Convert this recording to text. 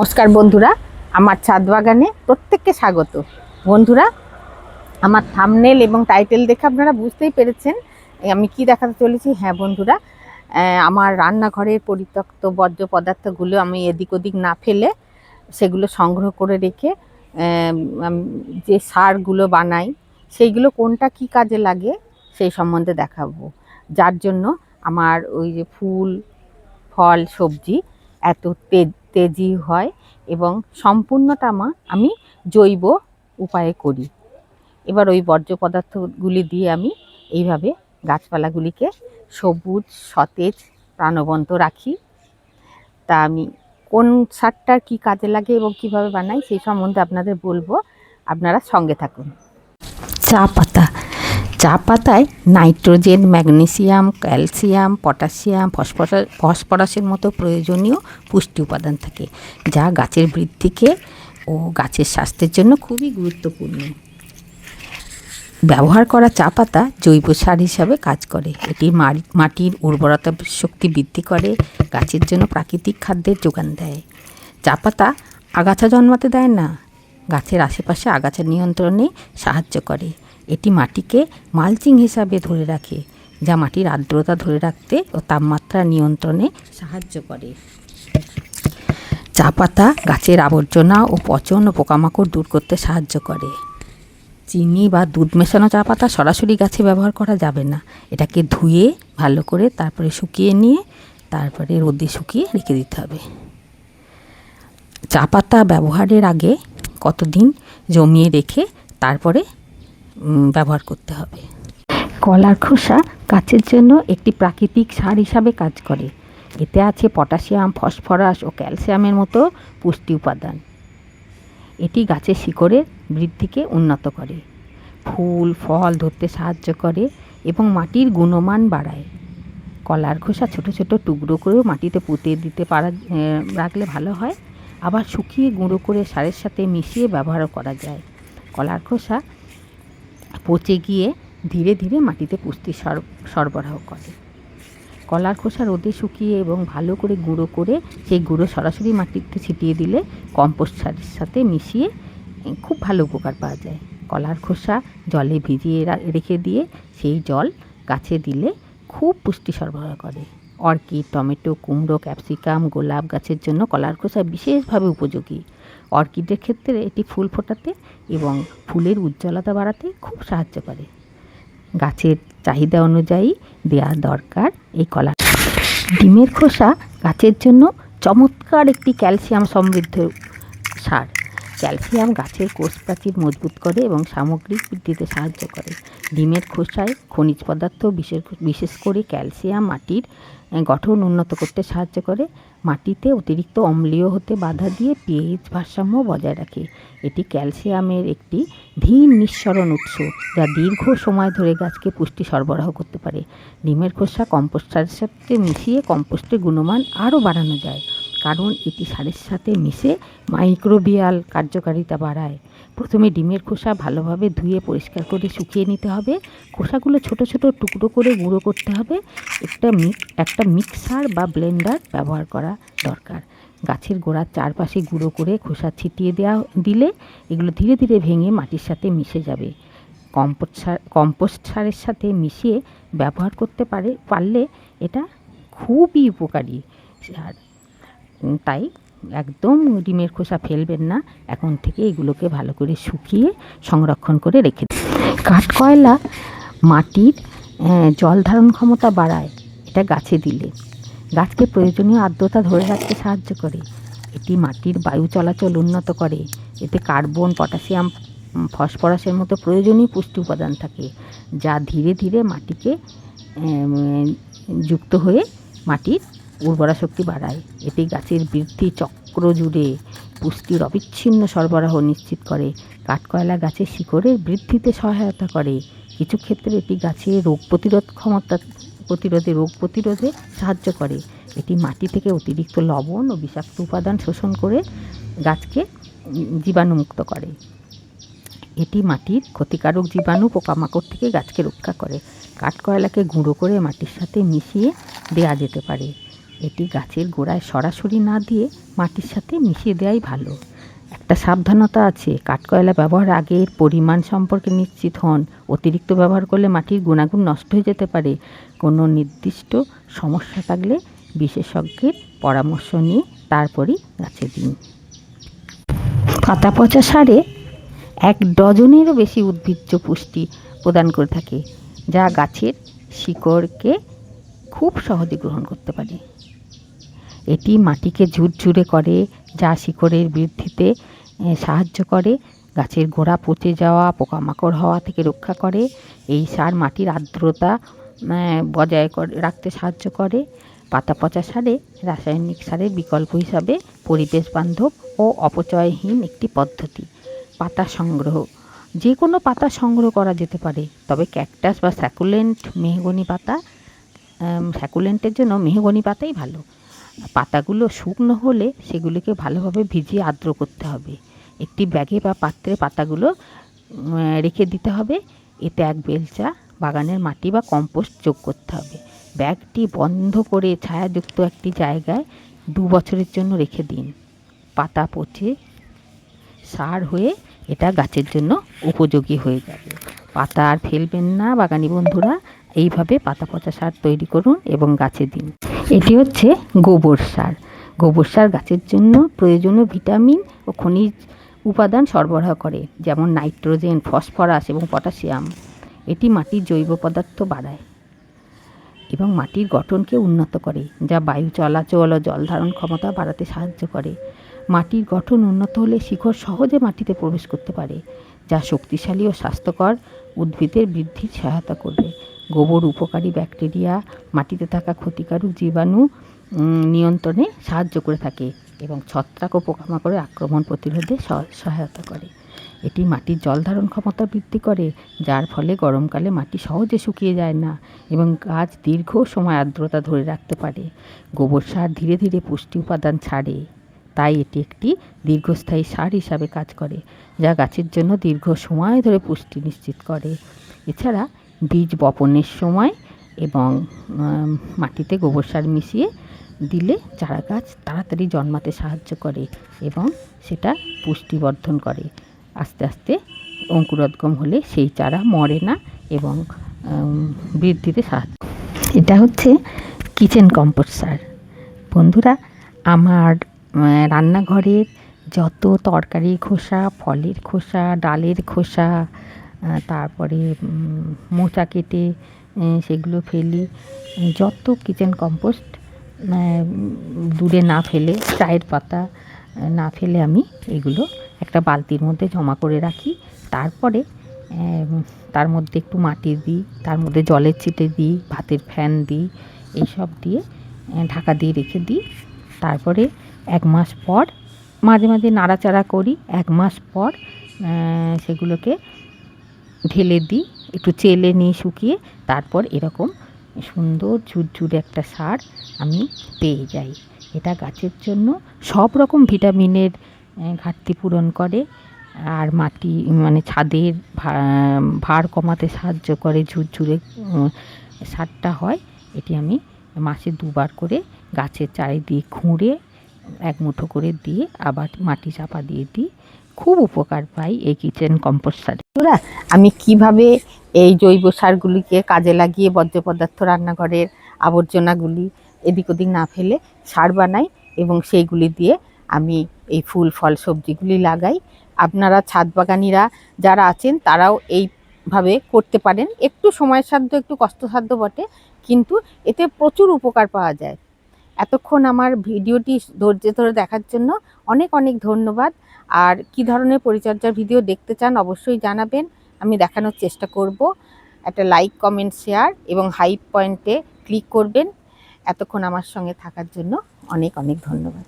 নমস্কার বন্ধুরা, আমার ছাদ বাগানে প্রত্যেককে স্বাগত। বন্ধুরা, আমার থামনেল এবং টাইটেল দেখে আপনারা বুঝতেই পেরেছেন আমি কি দেখাতে চলেছি। হ্যাঁ বন্ধুরা আমার রান্নাঘরের পরিত্যক্ত বর্জ্য পদার্থগুলো আমি এদিক ওদিক না ফেলে সেগুলো সংগ্রহ করে রেখে যে সারগুলো বানাই, সেইগুলো কোনটা কি কাজে লাগে সেই সম্বন্ধে দেখাবো। যার জন্য আমার ওই যে ফুল, ফল, সবজি, এত তেজ তেজি হয় এবং সম্পূর্ণটা আমা আমি জৈব উপায়ে করি। এবার ওই বর্জ্য পদার্থগুলি দিয়ে আমি এইভাবে গাছপালাগুলিকে সবুজ, সতেজ, প্রাণবন্ত রাখি। তা আমি কোন সারটা কি কাজে লাগে এবং কীভাবে বানাই সেই সম্বন্ধে আপনাদের বলব। আপনারা সঙ্গে থাকুন। চা পাতা। চা পাতায় nitrogen, magnesium, calcium potassium phosphorus, ফসফরাসের মতো প্রয়োজনীয় পুষ্টি উপাদান থাকে, যা গাছের বৃদ্ধিকে ও গাছের স্বাস্থ্যের জন্য খুবই গুরুত্বপূর্ণ। ব্যবহার করা চা পাতা জৈব সার হিসাবে কাজ করে। এটি মাটির উর্বরতা শক্তি বৃদ্ধি করে, গাছের জন্য প্রাকৃতিক খাদ্যের যোগান দেয়। চা পাতা আগাছা জন্মাতে দেয় না, গাছের আশেপাশে আগাছা নিয়ন্ত্রণে সাহায্য করে। এটি মাটিকে মালচিং হিসাবে ধরে রাখে, যা মাটির আর্দ্রতা ধরে রাখতে ও তাপমাত্রা নিয়ন্ত্রণে সাহায্য করে। চা পাতা গাছের আবর্জনা ও পচন ও পোকামাকড় দূর করতে সাহায্য করে। চিনি বা দুধ মেশানো চা পাতা সরাসরি গাছে ব্যবহার করা যাবে না। এটাকে ধুয়ে ভালো করে তারপরে শুকিয়ে নিয়ে তারপরে রোদে শুকিয়ে রেখে দিতে হবে। চা পাতা ব্যবহারের আগে কতদিন জমিয়ে রেখে তারপরে ব্যবহার করতে হবে। কলার খোসা গাছের জন্য একটি প্রাকৃতিক সার হিসাবে কাজ করে। এতে আছে পটাশিয়াম, ফসফরাস ও ক্যালসিয়ামের মতো পুষ্টি উপাদান। এটি গাছের শিকড়ের বৃদ্ধিকে উন্নত করে। ফুল, ফল ধরতে সাহায্য করে এবং মাটির গুণমান বাড়ায়। কলার খোসা ছোট ছোট টুকরো করেও মাটিতে পুঁতে দিতে পারা রাখলে ভালো হয়। আবার শুকিয়ে গুঁড়ো করে সারের সাথে মিশিয়ে ব্যবহার করা যায়। কলার খোসা পচে গিয়ে ধীরে ধীরে মাটিতে পুষ্টি সর- সরবরাহ করে। কলার খোসা রোদে শুকিয়ে এবং ভালো করে গুঁড়ো করে সেই গুঁড়ো সরাসরি মাটিতে ছিটিয়ে দিলে কম্পোস্ট সারের সাথে মিশিয়ে খুব ভালো উপকার পাওয়া যায়। কলার খোসা জলে ভিজিয়ে রেখে দিয়ে সেই জল গাছে দিলে খুব পুষ্টি সরবরাহ করে। অর্কিড, টমেটো, কুমড়ো, ক্যাপসিকাম, গোলাপ গাছের জন্য কলার খোসা বিশেষভাবে উপযোগী। অর্কিডের ক্ষেত্রে এটি ফুল ফোটাতে এবং ফুলের উজ্জ্বলতা বাড়াতে খুব সাহায্য করে। গাছের চাহিদা অনুযায়ী দেওয়া দরকার এই কলা। ডিমের খোসা গাছের জন্য চমৎকার একটি ক্যালসিয়াম সমৃদ্ধ সার। ক্যালসিয়াম গাছের কোষ প্রাচীর মজবুত করে এবং সামগ্রিক বৃদ্ধিতে সাহায্য করে। ডিমের খোসায় খনিজ পদার্থ বিশেষ বিশেষ করে ক্যালসিয়াম, মাটির গঠন উন্নত করতে সাহায্য করে। মাটিতে অতিরিক্ত অম্লীয় হতে বাধা দিয়ে পিএইচ ভারসাম্য বজায় রাখে। এটি ক্যালসিয়ামের একটি ধীর নিঃসরণ উৎস, যা দীর্ঘ সময় ধরে গাছকে পুষ্টি সরবরাহ করতে পারে। ডিমের খোসা কম্পোস্ট সারের সাথে মিশিয়ে কম্পোস্টের গুণমান আরও বাড়ানো যায়। কারণ এটি সারের সাথে মিশে মাইক্রোবিয়াল কার্যকারিতা বাড়ায়। প্রথমে ডিমের খোসা ভালোভাবে ধুয়ে পরিষ্কার করে শুকিয়ে নিতে হবে। খোসাগুলো ছোট ছোট টুকরো করে গুঁড়ো করতে হবে। একটা একটা মিক্সার বা ব্লেন্ডার ব্যবহার করা দরকার। গাছের গোড়ার চারপাশে গুঁড়ো করে খোসা ছিটিয়ে দেওয়া দিলে এগুলো ধীরে ধীরে ভেঙে মাটির সাথে মিশে যাবে। কম্পোস্ট সার, কম্পোস্ট সারের সাথে মিশিয়ে ব্যবহার করতে পারে, পারলে এটা খুবই উপকারী। সার তাই একদম ডিমের খোসা ফেলবেন না। এখন থেকে এগুলোকে ভালো করে শুকিয়ে সংরক্ষণ করে রেখে দিন। কাঠকয়লা মাটির আহ, জল ধারণ ক্ষমতা বাড়ায় এটা গাছে দিলে। গাছকে প্রয়োজনীয় আর্দ্রতা ধরে রাখতে সাহায্য করে। এটি মাটির বায়ু চলাচল উন্নত করে। এতে কার্বন পটাশিয়াম ফসফরাসের মতো প্রয়োজনীয় পুষ্টি উপাদান থাকে যা ধীরে ধীরে মাটিকে যুক্ত হয়ে মাটির উর্বরা শক্তি বাড়ায়। এটি গাছের বৃদ্ধি চক্র জুড়ে পুষ্টির অবিচ্ছিন্ন সরবরাহ নিশ্চিত করে। কাঠকয়লা গাছের শিকড়ের বৃদ্ধিতে সহায়তা করে। কিছু ক্ষেত্রে এটি গাছের রোগ প্রতিরোধ ক্ষমতা, প্রতিরোধে রোগ প্রতিরোধে সাহায্য করে। এটি মাটি থেকে অতিরিক্ত লবণ ও বিষাক্ত উপাদান শোষণ করে গাছকে জীবাণুমুক্ত করে। এটি মাটির ক্ষতিকারক জীবাণু পোকামাকড় থেকে গাছকে রক্ষা করে। কাঠকয়লাকে গুঁড়ো করে মাটির সাথে মিশিয়ে দেওয়া যেতে পারে। এটি গাছের গোড়ায় সরাসরি না দিয়ে মাটির সাথে মিশিয়ে দেওয়াই ভালো। একটা সাবধানতা আছে, কাঠকয়লা ব্যবহার আগে পরিমাণ সম্পর্কে নিশ্চিত হন। অতিরিক্ত ব্যবহার করলে মাটির গুণাগুণ নষ্ট হয়ে যেতে পারে। কোনো নির্দিষ্ট সমস্যা থাকলে বিশেষজ্ঞের পরামর্শ নিয়ে তারপরই গাছে দিন। পাতা পচা সারে এক ডজনেরও বেশি উদ্ভিজ্জ পুষ্টি প্রদান করে থাকে, যা গাছের শিকড়কে খুব সহজে গ্রহণ করতে পারে। এটি মাটিকে ঝুরঝুরে করে, যা শিকড়ের বৃদ্ধিতে সাহায্য করে। গাছের গোড়া পচে যাওয়া, পোকামাকড় হওয়া থেকে রক্ষা করে। এই সার মাটির আর্দ্রতা বজায় রাখতে সাহায্য করে। পাতা পচা সারে রাসায়নিক সারের বিকল্প হিসাবে পরিবেশ বান্ধব ও অপচয়হীন একটি পদ্ধতি। পাতা সংগ্রহ। যে কোনো পাতা সংগ্রহ করা যেতে পারে, তবে ক্যাকটাস বা স্যাকুলেন্ট মেহগনি পাতা স্যাকুলেন্টের জন্য মেহগনি পাতাই ভালো। পাতাগুলো শুকনো হলে সেগুলিকে ভালোভাবে ভিজিয়ে আর্দ্র করতে হবে। একটি ব্যাগে বা পাত্রে পাতাগুলো রেখে দিতে হবে। এতে এক বেলচা বাগানের মাটি বা কম্পোস্ট যোগ করতে হবে। ব্যাগটি বন্ধ করে ছায়াযুক্ত একটি জায়গায় দু বছরের জন্য রেখে দিন। পাতা পচে সার হয়ে এটা গাছের জন্য উপযোগী হয়ে যাবে। পাতা আর ফেলবেন না বাগানি বন্ধুরা। এইভাবে পাতা পচা সার তৈরি করুন এবং গাছে দিন। এটি হচ্ছে গোবর সার। গোবর সার গাছের জন্য প্রয়োজনীয় ভিটামিন ও খনিজ উপাদান সরবরাহ করে, যেমন নাইট্রোজেন, ফসফরাস এবং পটাশিয়াম। এটি মাটির জৈব পদার্থ বাড়ায় এবং মাটির গঠনকে উন্নত করে, যা বায়ু চলাচল ও জল ধারণ ক্ষমতা বাড়াতে সাহায্য করে। মাটির গঠন উন্নত হলে শিকড় সহজে মাটিতে প্রবেশ করতে পারে, যা শক্তিশালী ও স্বাস্থ্যকর উদ্ভিদের বৃদ্ধির সহায়তা করবে। গোবর উপকারী ব্যাকটেরিয়া, মাটিতে থাকা ক্ষতিকারক জীবাণু নিয়ন্ত্রণে সাহায্য করে থাকে এবং ছত্রাক ও পোকামাকড়ের আক্রমণ প্রতিরোধে সহ- সহায়তা করে। এটি মাটির জল ধারণ ক্ষমতা বৃদ্ধি করে, যার ফলে গরমকালে মাটি সহজে শুকিয়ে যায় না এবং গাছ দীর্ঘ সময় আর্দ্রতা ধরে রাখতে পারে। গোবর সার ধীরে ধীরে পুষ্টি উপাদান ছাড়ে। তাই এটি একটি দীর্ঘস্থায়ী সার হিসাবে কাজ করে, যা গাছের জন্য দীর্ঘ সময় ধরে পুষ্টি নিশ্চিত করে। এছাড়া বীজ বপনের সময় এবং মাটিতে গোবর সার মিশিয়ে দিলে চারা গাছ তাড়াতাড়ি জন্মাতে সাহায্য করে এবং সেটা পুষ্টিবর্ধন করে। আস্তে আস্তে অঙ্কুরোদ্গম হলে সেই চারা মরে না এবং বৃদ্ধিতে সাহায্য এটা হচ্ছে কিচেন কম্পোস্ট সার। বন্ধুরা, আমার রান্নাঘরের যত তরকারির খোসা, ফলের খোসা, ডালের খোসা তারপরে মোচা কেটে সেগুলো ফেলি। যত কিচেন কম্পোস্ট দূরে না ফেলে, চায়ের পাতা না ফেলে আমি এগুলো একটা বালতির মধ্যে জমা করে রাখি। তারপরে তার মধ্যে একটু মাটি দিই, তার মধ্যে জলের ছিটে দিই, ভাতের ফ্যান দিই এইসব দিয়ে ঢাকা দিয়ে রেখে দিই। তারপরে এক মাস পর, মাঝে মাঝে নাড়াচাড়া করি, এক মাস পর সেগুলোকে ঢেলে দিই, একটু চেলে নিয়ে শুকিয়ে তারপর এরকম সুন্দর ঝুরঝুরে একটা সার আমি পেয়ে যাই। এটা গাছের জন্য সব রকম ভিটামিনের ঘাটতি পূরণ করে আর মাটি মানে ছাদের ভার কমাতে সাহায্য করে ঝুরঝুরে সারটা হয়। এটি আমি মাসে দুবার করে গাছের চারিদিক খুঁড়ে এক মুঠো করে দিয়ে আবার মাটি চাপা দিয়ে দিই। খুব উপকার পাই এই কিচেন কম্পোস্ট সারে। আমি কীভাবে এই জৈব সারগুলিকে কাজে লাগিয়ে বর্জ্য পদার্থ রান্নাঘরের আবর্জনাগুলি এদিক ওদিক না ফেলে সার বানাই এবং সেইগুলি দিয়ে আমি এই ফুল, ফল, সবজিগুলি লাগাই। আপনারা ছাদ বাগানিরা যারা আছেন, তারাও এইভাবে করতে পারেন। একটু সময়সাধ্য একটু কষ্টসাধ্য বটে, কিন্তু এতে প্রচুর উপকার পাওয়া যায়। এতক্ষণ আমার ভিডিওটি ধৈর্য ধরে দেখার জন্য অনেক অনেক ধন্যবাদ। আর কি ধরনের পরিচর্যার ভিডিও দেখতে চান অবশ্যই জানাবেন। আমি দেখানোর চেষ্টা করব। একটা লাইক কমেন্ট শেয়ার এবং হাইপ পয়েন্টে ক্লিক করবেন। এতক্ষণ আমার সঙ্গে থাকার জন্য অনেক অনেক ধন্যবাদ।